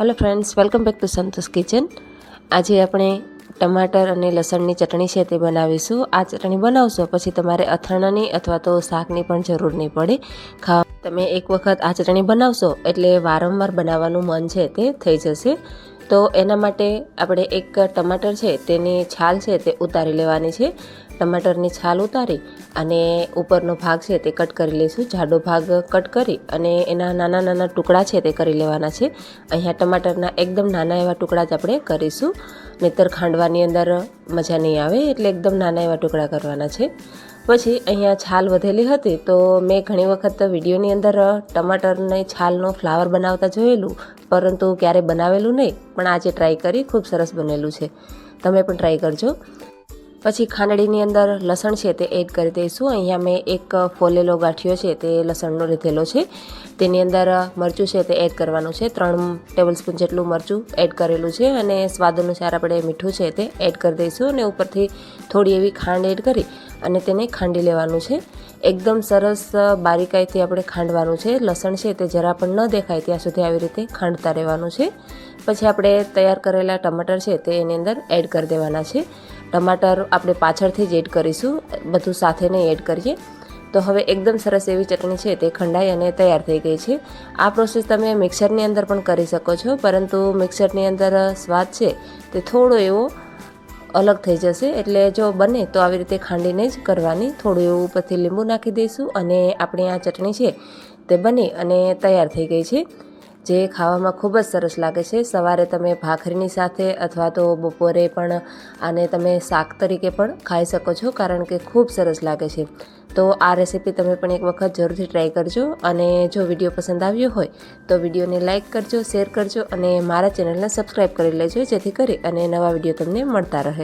Hello friends welcome back to Santosh kitchen આજે આપણે ટમાટર અને લસણની ચટણી છે તે બનાવીશું. આ ચટણી બનાવશો પછી તમારે અથાણાની અથવા તો શાકની પણ જરૂર નહીં પડે. ખાવા તમે એક વખત આ ચટણી બનાવશો એટલે વારંવાર બનાવવાનું મન છે તે થઈ જશે. તો એના માટે આપણે એક ટમાટર છે, તેની છાલ છે તે ઉતારી લેવાની છે. ટમાટરની છાલ ઉતારી અને ઉપરનો ભાગ છે તે કટ કરી લઈશું. જાડો ભાગ કટ કરી અને એના નાના નાના ટુકડા છે તે કરી લેવાના છે. અહીંયા ટમાટરના એકદમ નાના એવા ટુકડા જ આપણે કરીશું. નહીતર ખાંડવાની અંદર મજા નહીં આવે એટલે એકદમ નાના એવા ટુકડા કરવાના છે. પછી અહીંયા છાલ વધેલી હતી તો મેં ઘણી વખત વિડીયોની અંદર ટમાટરની છાલનો ફ્લાવર બનાવતા જોયેલું, પરંતુ ક્યારે બનાવેલું નહીં, પણ આજે ટ્રાય કરી ખૂબ સરસ બનેલું છે. તમે પણ ટ્રાય કરજો. પછી ખાંડડીની અંદર લસણ છે તે એડ કરી દઈશું. અહીંયા મેં એક ફોલેલો ગાંઠિયો છે તે લસણનો લીધેલો છે. તેની અંદર મરચું છે તે એડ કરવાનું છે. ત્રણ ટેબલ સ્પૂન જેટલું મરચું એડ કરેલું છે અને સ્વાદ અનુસાર આપણે મીઠું છે તે એડ કરી દઈશું અને ઉપરથી થોડી એવી ખાંડ એડ કરી અને તેને ખાંડી લેવાનું છે. એકદમ સરસ બારીકાઈથી આપણે ખાંડવાનું છે. લસણ છે તે જરા પણ ન દેખાય ત્યાં સુધી આવી રીતે ખાંડતા રહેવાનું છે. પછી આપણે તૈયાર કરેલા ટમાટર છે તે એની અંદર એડ કરી દેવાના છે. ટમાટર આપણે પાછળથી જ એડ કરીશું. બધું સાથે નહીં એડ કરીએ. તો હવે એકદમ સરસ એવી ચટણી છે તે ખંડાઈ અને તૈયાર થઈ ગઈ છે. આ પ્રોસેસ તમે મિક્સરની અંદર પણ કરી શકો છો, પરંતુ મિક્સરની અંદર સ્વાદ છે તે થોડો એવો અલગ થઈ જશે. એટલે જો બને તો આવી રીતે ખાંડીને જ કરવાની. થોડું એવું ઉપરથી લીંબુ નાખી દઈશું અને આપણી આ ચટણી છે તે બની અને તૈયાર થઈ ગઈ છે. જે ખાવામાં ખૂબ જ સરસ લાગે છે. સવારે તમે ભાખરીની સાથે અથવા તો બપોરે પણ આને તમે શાક તરીકે પણ ખાઈ શકો છો, કારણ કે ખૂબ સરસ લાગે છે. તો આ રેસીપી તમે પણ એક વખત જરૂરથી ટ્રાય કરજો અને જો વીડિયો પસંદ આવ્યો હોય તો વિડીયોને લાઇક કરજો, શેર કરજો અને મારા ચેનલને સબસ્ક્રાઈબ કરી લેજો જેથી કરી અને નવા વીડિયો તમને મળતા રહે.